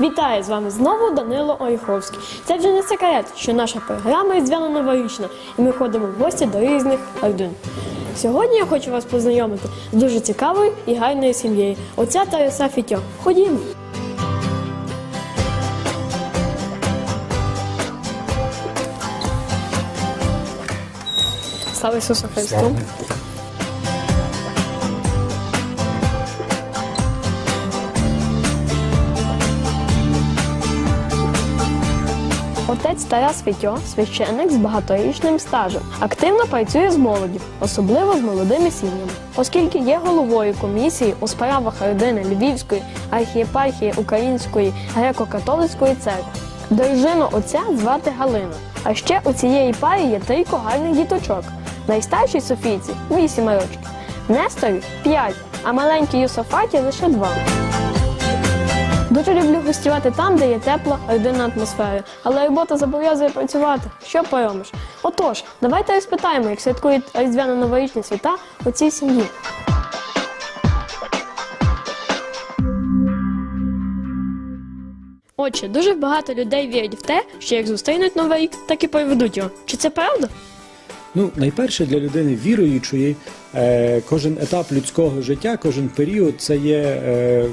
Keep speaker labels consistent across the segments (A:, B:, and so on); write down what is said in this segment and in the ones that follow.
A: Вітаю з вами знову Данило Ойховський. Це вже не секрет, що наша програма різдвяно новорічна, і ми ходимо в гості до різних родин. Сьогодні я хочу вас познайомити з дуже цікавою і гарною сім'єю. Отця Тараса Фітьо. Ходімо. Слава Ісусу Христу! Отець Тарас Фітьо – священник з багаторічним стажем. Активно працює з молоді, особливо з молодими сім'ями. Оскільки є головою комісії у справах родини Львівської архієпархії Української греко-католицької церкви. Дружину отця звати Галина. А ще у цієї парі є трійко гарних діточок. Найстаршій Софійці 8 років, Несторі 5, а маленькій Юсафаті лише 2. Дуже люблю гостювати там, де є тепла родинна атмосфера, але робота зобов'язує працювати. Що поробиш? Отож, давайте розпитаємо, як святкують різдвяно-новорічні свята у цій сім'ї. Отже, дуже багато людей вірять в те, що як зустрінуть новий рік, так і проведуть його. Чи це правда?
B: Ну, найперше для людини віруючої, е, кожен етап людського життя, кожен період це є е,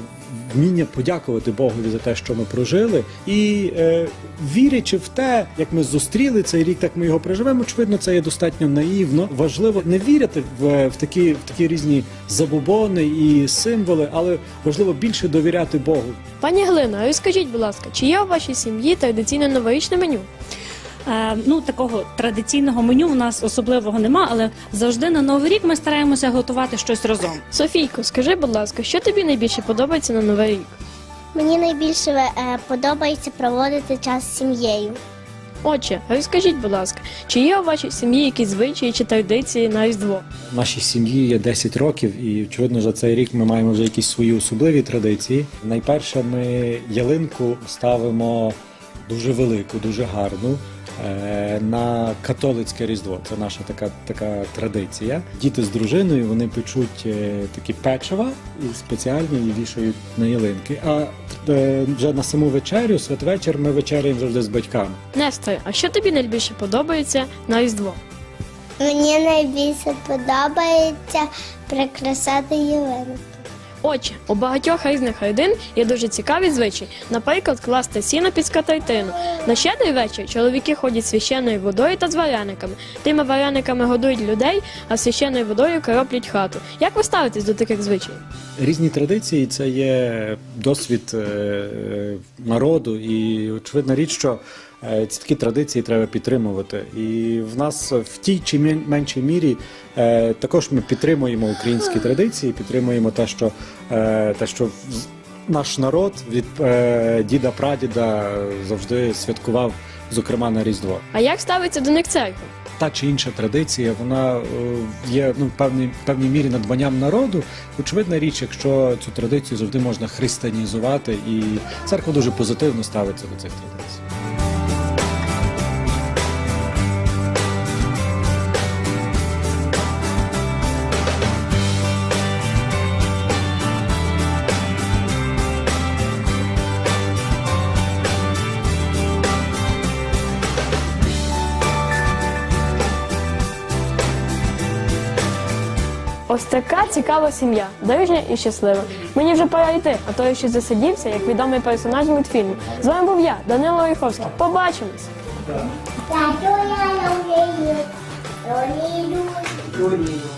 B: вміння подякувати Богові за те, що ми прожили, і е, вірячи в те, як ми зустріли цей рік, так ми його проживемо. Очевидно, це є достатньо наївно. Важливо не вірити в, в такі в такі різні забобони і символи, але важливо більше довіряти Богу.
A: Пані Глино, розкажіть, будь ласка, чи є у вашій сім'ї традиційне новорічне меню?
C: Е, Ну, такого традиційного меню у нас особливого нема, але завжди на новий рік ми стараємося готувати щось разом.
A: Софійко, скажи, будь ласка, що тобі найбільше подобається на новий рік?
D: Мені найбільше е, подобається проводити час з сім'єю.
A: Отже, розкажіть, будь ласка, чи є у вашій сім'ї якісь звичаї чи традиції на Різдво?
B: Нашій сім'ї є 10 років, і очевидно, за цей рік ми маємо вже якісь свої особливі традиції. Найперше, ми ялинку ставимо дуже велику, дуже гарну. Е, На католицьке різдво це наша така така традиція. Діти з дружиною вони печуть е, такі печива і спеціальні і вішають на ялинки. А е, вже на саму вечерю, святвечір, ми вечеряємо завжди з батьками.
A: Нестор, а що тобі найбільше подобається на Різдво?
D: Мені найбільше подобається прикрашати ялинку.
A: Отже, у багатьох різних родин є дуже цікаві звичаї. Наприклад, класти сіно під скатертину. На щедрий вечір чоловіки ходять священною водою та з варениками. Тими варениками годують людей, а священною водою кроплять хату. Як ви ставитесь до таких звичаїв?
B: Різні традиції це є досвід е, е, народу, і очевидна річ, що ці такі традиції треба підтримувати. І в нас в тій чи мен- меншій мірі е, також ми підтримуємо українські традиції, підтримуємо те, що, е, те, що наш народ від е, діда прадіда завжди святкував, зокрема на Різдво
A: А як ставиться до них церква?
B: та чи інша традиція, вона е, є ну, в певній, певній мірі надбанням народу. Очевидна річ, якщо цю традицію завжди можна християнізувати, і церква дуже позитивно ставиться до цих традицій.
A: Ось така цікава сім'я, дружня і щаслива. Мені вже пора йти, а то я ще засидівся, як відомий персонаж мультфільму. З вами був я, Данило Оріховський. Побачимось!
D: Тату я.